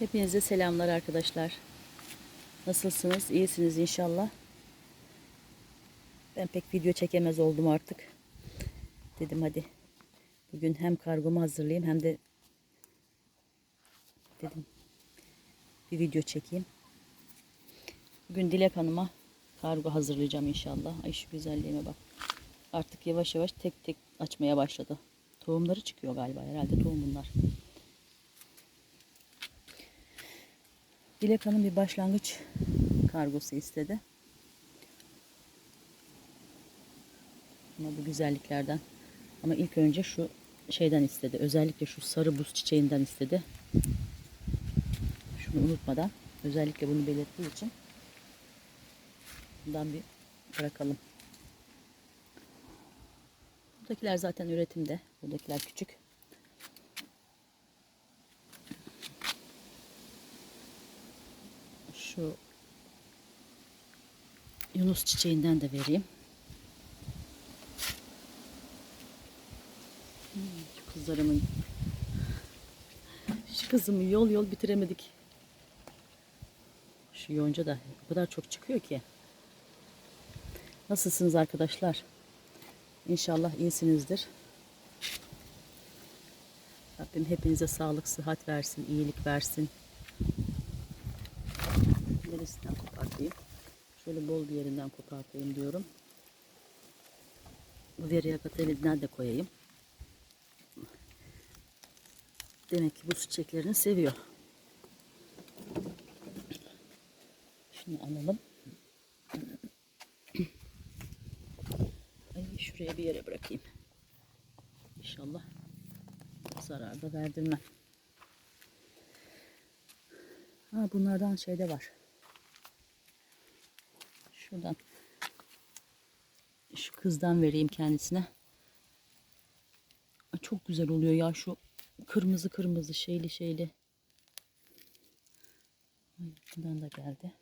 Hepinize selamlar arkadaşlar. Nasılsınız? İyisiniz inşallah. Ben pek video çekemez oldum artık. Dedim hadi bugün hem kargomu hazırlayayım hem de dedim bir video çekeyim. Bugün Dilek Hanım'a kargo hazırlayacağım inşallah. Ay şu güzelliğime bak. Artık yavaş yavaş tek tek açmaya başladı. Tohumları çıkıyor galiba herhalde tohum bunlar. Dilek Hanım bir başlangıç kargosu istedi. Ama bu güzelliklerden. Ama ilk önce şu şeyden istedi. Özellikle şu sarı buz çiçeğinden istedi. Şunu unutmadan özellikle bunu belirttiği için bundan bir bırakalım. Buradakiler zaten üretimde. Buradakiler küçük. Şu Yunus çiçeğinden de vereyim. Hmm, Şu kızlarımın şu kızımı yol yol bitiremedik. Şu yonca da o kadar çok çıkıyor ki. Nasılsınız arkadaşlar? İnşallah iyisinizdir. Rabbim hepinize sağlık, sıhhat versin, iyilik versin. Neresinden kopartayım? Şöyle bol bir yerinden kopartayım diyorum. Bu veriye katalinden de koyayım. Demek ki bu çiçeklerini seviyor. Şunu alalım. Ay, şuraya bir yere bırakayım. İnşallah zarar da verdirmem. Ha bunlardan şeyde var. Şuradan şu kızdan vereyim kendisine. Çok güzel oluyor ya şu kırmızı kırmızı şeyli şeyli. Bundan da geldi.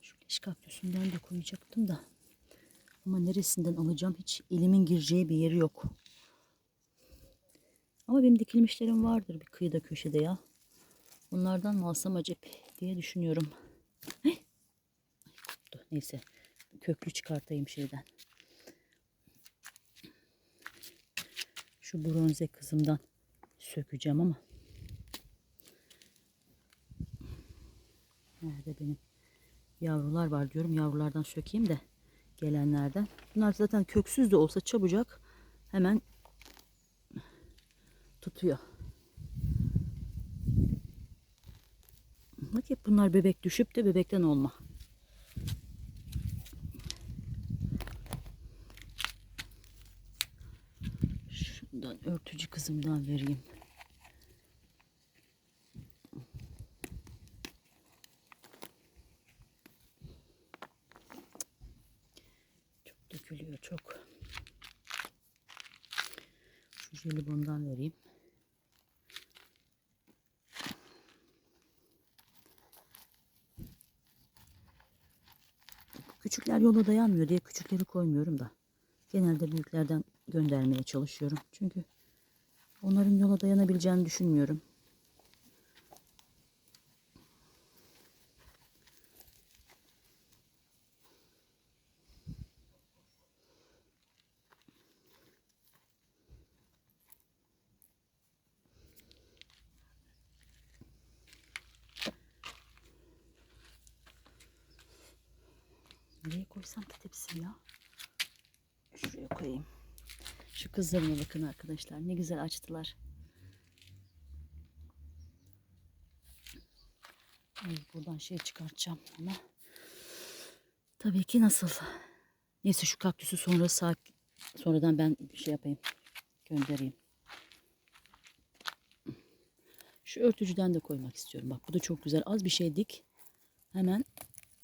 Şu leş kaktüsünden de koyacaktım da. Ama neresinden alacağım hiç elimin gireceği bir yeri yok. Ama benim dikilmişlerim vardır bir kıyıda köşede ya. Onlardan mı alsam acaba diye düşünüyorum. Koptu. Neyse köklü çıkartayım şeyden. Şu bronze kızımdan sökeceğim ama. Nerede benim yavrular var diyorum. Yavrulardan sökeyim de gelenlerden. Bunlar zaten köksüz de olsa çabucak hemen tutuyor. Bak hep bunlar bebek düşüp de bebekten olma. Şundan örtücü kızımdan vereyim. Çok dökülüyor çok. Şu jelibondan vereyim. Küçükler yola dayanmıyor diye küçükleri koymuyorum da. Genelde büyüklerden göndermeye çalışıyorum. Çünkü onların yola dayanabileceğini düşünmüyorum. Nereye koysam ki tepsiyi ya? Şuraya koyayım. Şu kızlarıma bakın arkadaşlar. Ne güzel açtılar. Ay, buradan şey çıkartacağım ama tabii ki nasıl? Neyse şu kaktüsü sonra sağ, sonradan ben şey yapayım. Göndereyim. Şu örtücüden de koymak istiyorum. Bak bu da çok güzel. Az bir şey dik. Hemen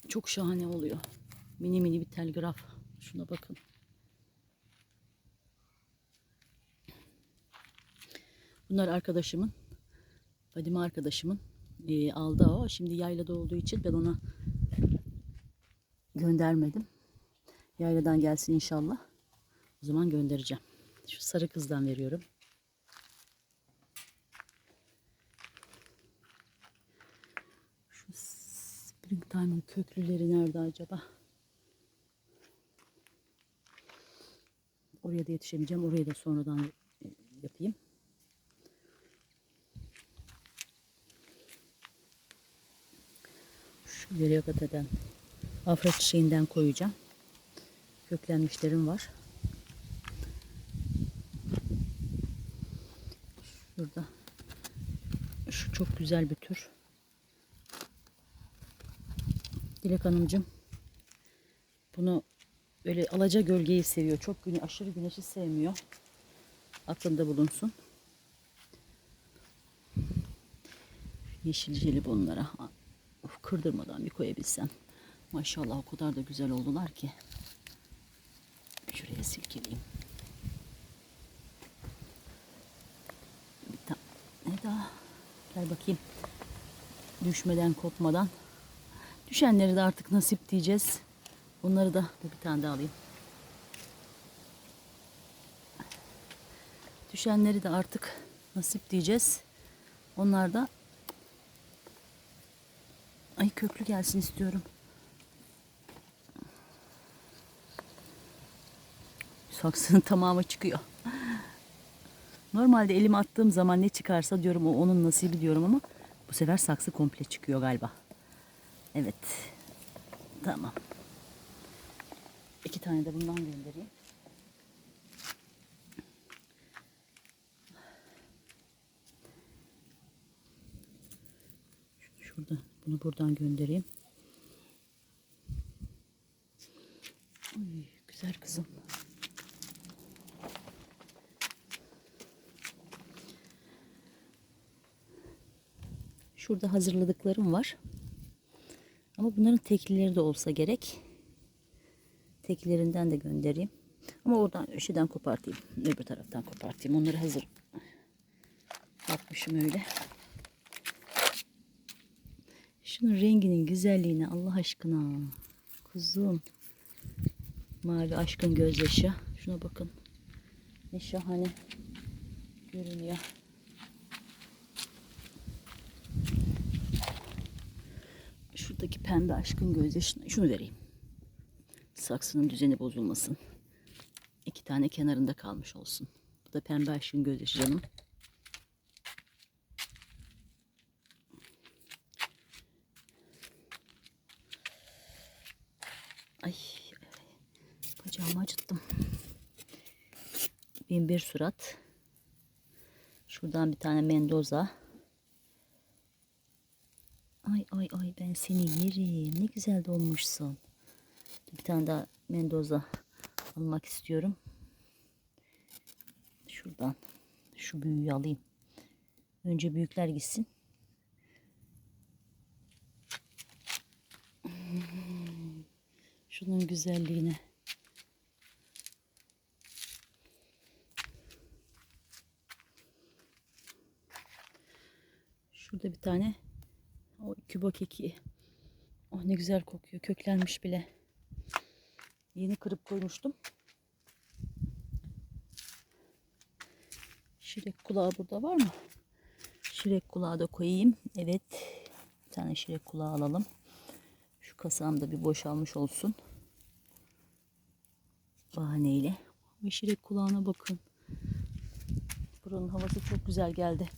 çok şahane oluyor. Mini mini bir telgraf. Şuna bakın. Bunlar arkadaşımın, Fadime arkadaşımın e, aldı o. Şimdi yaylada olduğu için ben ona göndermedim. Yayladan gelsin inşallah. O zaman göndereceğim. Şu sarı kızdan veriyorum. Şu Springtime'ın köklüleri nerede acaba? Oraya da yetişemeyeceğim. Orayı da sonradan e, yapayım. Şu Veriogata'dan Afra çiçeğinden koyacağım. Köklenmişlerim var. Şurada. Şu çok güzel bir tür. Dilek Hanımcığım. Bunu böyle alaca gölgeyi seviyor. Çok güne, aşırı güneşi sevmiyor. Aklında bulunsun. Yeşil jelibonlara of, kırdırmadan bir koyabilsem. Maşallah o kadar da güzel oldular ki. Şuraya silkeleyeyim. Bir ta- ne daha? Gel bakayım. Düşmeden kopmadan. Düşenleri de artık nasip diyeceğiz. Bunları da bir tane daha alayım. Düşenleri de artık nasip diyeceğiz. Onlar da ay köklü gelsin istiyorum. Saksının tamamı çıkıyor. Normalde elime attığım zaman ne çıkarsa diyorum o onun nasibi diyorum ama bu sefer saksı komple çıkıyor galiba. Evet. Tamam. İki tane de bundan göndereyim. Şurada bunu buradan göndereyim. Uy, güzel kızım. Şurada hazırladıklarım var. Ama bunların teklileri de olsa gerek. Teklerinden de göndereyim. Ama oradan şeyden kopartayım. Öbür taraftan kopartayım. Onları hazır yapmışım öyle. Şunun renginin güzelliğine Allah aşkına. Kuzum. Mavi aşkın gözyaşı. Şuna bakın. Ne şahane görünüyor. Şuradaki pembe aşkın gözyaşına şunu vereyim. Saksının düzeni bozulmasın. İki tane kenarında kalmış olsun. Bu da pembe aşkın gözyaşı canım. Ay bacağımı acıttım. Bin bir surat. Şuradan bir tane Mendoza. Ay ay ay ben seni yerim. Ne güzel dolmuşsun. Bir tane daha Mendoza almak istiyorum. Şuradan şu büyüğü alayım. Önce büyükler gitsin. Şunun güzelliğine. Şurada bir tane o kübo keki. Oh ne güzel kokuyor. Köklenmiş bile. Yeni kırıp koymuştum. Şirek kulağı burada var mı? Şirek kulağı da koyayım. Evet. Bir tane şirek kulağı alalım. Şu kasam da bir boşalmış olsun. Bahaneyle. Ay şirek kulağına bakın. Buranın havası çok güzel geldi.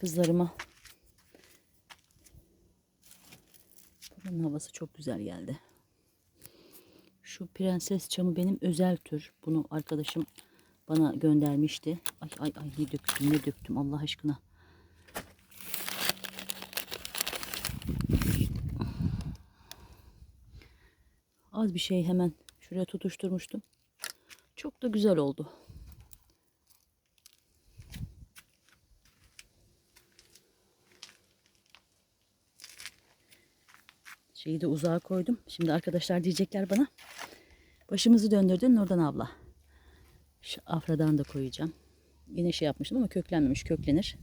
Kızlarıma. Buranın havası çok güzel geldi. Şu prenses çamı benim özel tür. Bunu arkadaşım bana göndermişti. Ay ay ay ne döktüm ne döktüm Allah aşkına. Az bir şey hemen şuraya tutuşturmuştum. Çok da güzel oldu. Şeyi de uzağa koydum. Şimdi arkadaşlar diyecekler bana. Başımızı döndürdün Nurdan abla. Şu afradan da koyacağım. Yine şey yapmıştım ama köklenmemiş. Köklenir.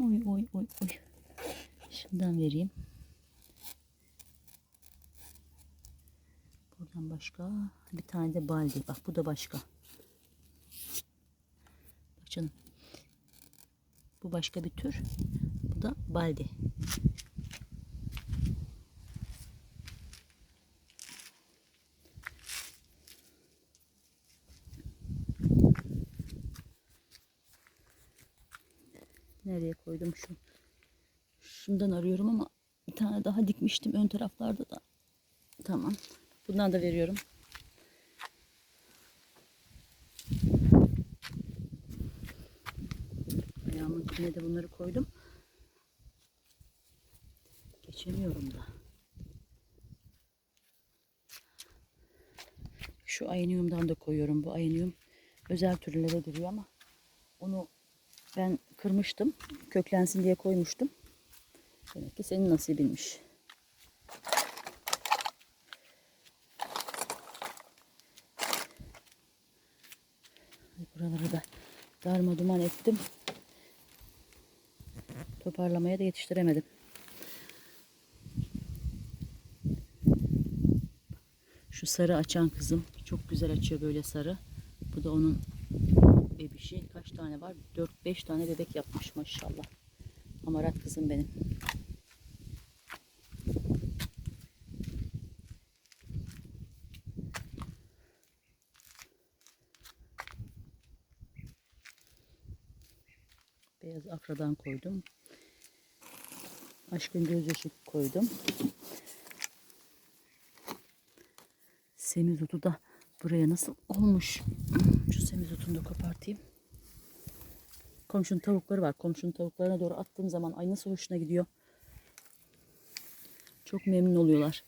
Oy oy oy oy. Şundan vereyim. Buradan başka. Bir tane de baldi. Bak bu da başka. Bak canım. Bu başka bir tür. Bu da baldi. Nereye koydum şu? Şundan arıyorum ama bir tane daha dikmiştim ön taraflarda da. Tamam. Bundan da veriyorum. Ayağımın dibine de bunları koydum. Geçemiyorum da. Şu ayniumdan da koyuyorum. Bu aynium özel türlere giriyor ama onu ben kırmıştım. Köklensin diye koymuştum. Demek ki senin nasibinmiş. Buraları da darma duman ettim. Toparlamaya da yetiştiremedim. Şu sarı açan kızım çok güzel açıyor böyle sarı. Bu da onun bebişi. Kaç tane var? 4-5 tane bebek yapmış maşallah. Amarat kızım benim. Beyaz afradan koydum. Aşkın gözyaşı koydum. Semizotu da buraya nasıl olmuş? Şu semizotunu da kopartayım. Komşunun tavukları var. Komşunun tavuklarına doğru attığım zaman ay nasıl hoşuna gidiyor. Çok memnun oluyorlar.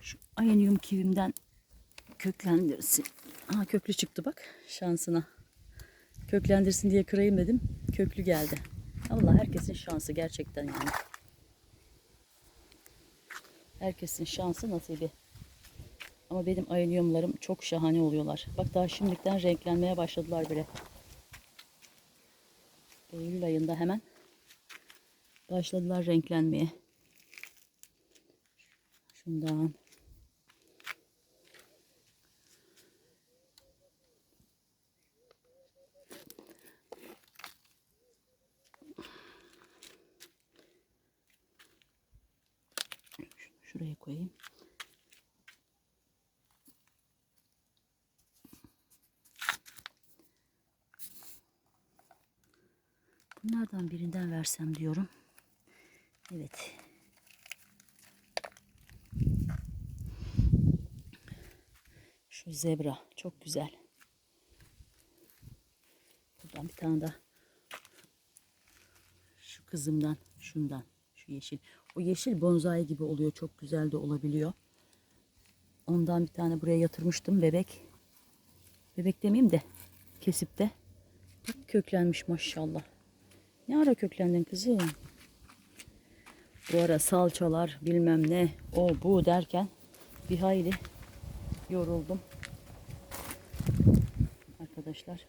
Şu ayanium kivimden köklendirsin. Aha köklü çıktı bak şansına. Köklendirsin diye kırayım dedim. Köklü geldi. Allah herkesin şansı gerçekten yani. Herkesin şansı nasibi. Ama benim ayıniyumlarım çok şahane oluyorlar. Bak daha şimdiden renklenmeye başladılar bile. Eylül ayında hemen başladılar renklenmeye. Şundan. Şunu şuraya koyayım. Bunlardan birinden versem diyorum. Evet. Şu zebra çok güzel. Buradan bir tane daha. Şu kızımdan, şundan, şu yeşil. O yeşil bonsai gibi oluyor. Çok güzel de olabiliyor. Ondan bir tane buraya yatırmıştım bebek. Bebek demeyeyim de kesip de. Bak köklenmiş maşallah. Ne ara köklendin kızım? Bu ara salçalar bilmem ne o bu derken bir hayli yoruldum. Arkadaşlar.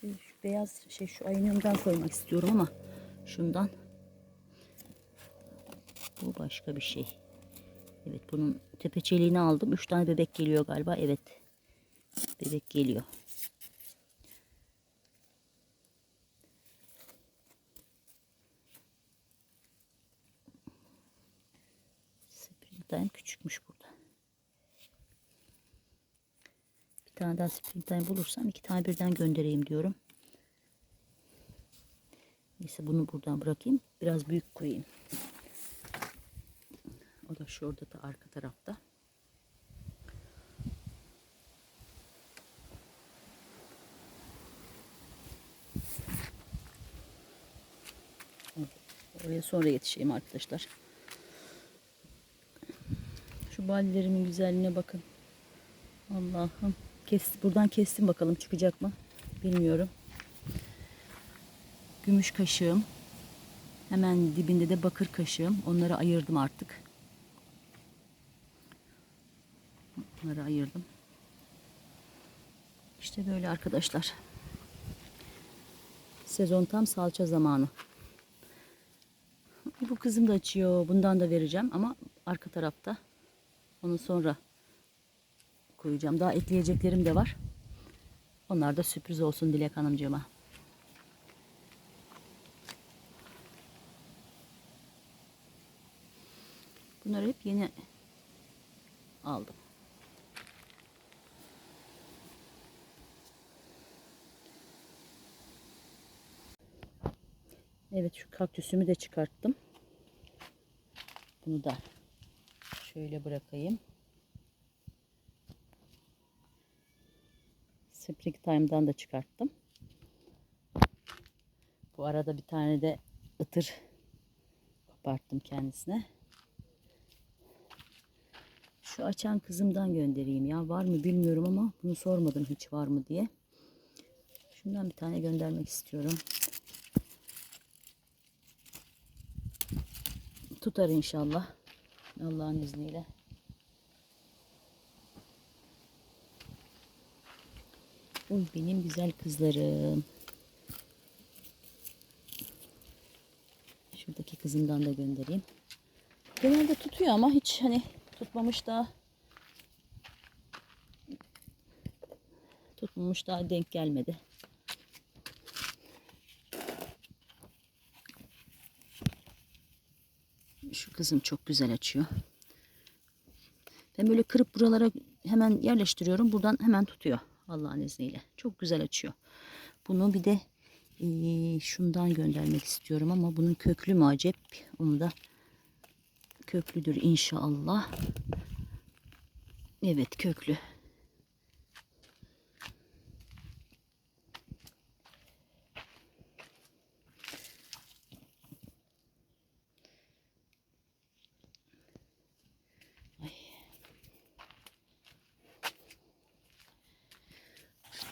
Şu beyaz şey şu ayınımdan koymak istiyorum ama şundan bu başka bir şey. Evet bunun tepeçeliğini aldım. Üç tane bebek geliyor galiba. Evet. Bebek geliyor. Springtime küçükmüş burada. Bir tane daha Springtime bulursam iki tane birden göndereyim diyorum. Neyse bunu buradan bırakayım. Biraz büyük koyayım. O da şurada da arka tarafta. Oraya sonra yetişeyim arkadaşlar. Şu ballerimin güzelliğine bakın. Allah'ım. Kes, buradan kestim bakalım çıkacak mı? Bilmiyorum. Gümüş kaşığım. Hemen dibinde de bakır kaşığım. Onları ayırdım artık. Bunları ayırdım. İşte böyle arkadaşlar. Sezon tam salça zamanı. Bu kızım da açıyor. Bundan da vereceğim ama arka tarafta. Onu sonra koyacağım. Daha ekleyeceklerim de var. Onlar da sürpriz olsun Dilek Hanımcığıma. Bunları hep yeni aldım. Evet şu kaktüsümü de çıkarttım. Bunu da şöyle bırakayım. Spring Time'dan da çıkarttım. Bu arada bir tane de ıtır koparttım kendisine. Şu açan kızımdan göndereyim ya. Var mı bilmiyorum ama bunu sormadım hiç var mı diye. Şundan bir tane göndermek istiyorum. Tutar inşallah. Allah'ın izniyle. Uy benim güzel kızlarım. Şuradaki kızımdan da göndereyim. Genelde tutuyor ama hiç hani tutmamış da tutmamış daha denk gelmedi. Şu kızım çok güzel açıyor. Ben böyle kırıp buralara hemen yerleştiriyorum. Buradan hemen tutuyor. Allah'ın izniyle. Çok güzel açıyor. Bunu bir de eee, şundan göndermek istiyorum ama bunun köklü mü acep? Onu da köklüdür inşallah. Evet köklü.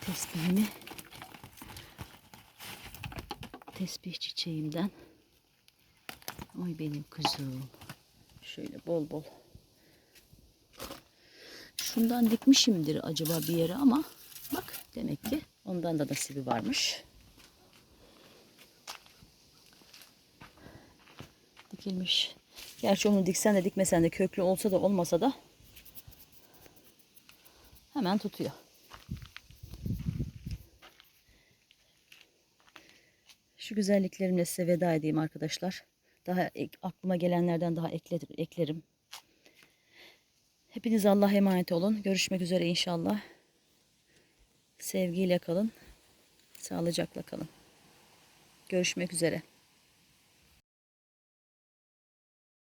Tesbihimi tesbih çiçeğimden Oy benim kızım. Şöyle bol bol. Şundan dikmişimdir acaba bir yere ama bak demek ki ondan da nasibi varmış. Dikilmiş. Gerçi onu diksen de dikmesen de köklü olsa da olmasa da hemen tutuyor. Şu güzelliklerimle size veda edeyim arkadaşlar. Daha ek- aklıma gelenlerden daha ekledim, eklerim. Hepiniz Allah'a emanet olun. Görüşmek üzere inşallah. Sevgiyle kalın. Sağlıcakla kalın. Görüşmek üzere.